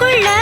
கொள்ள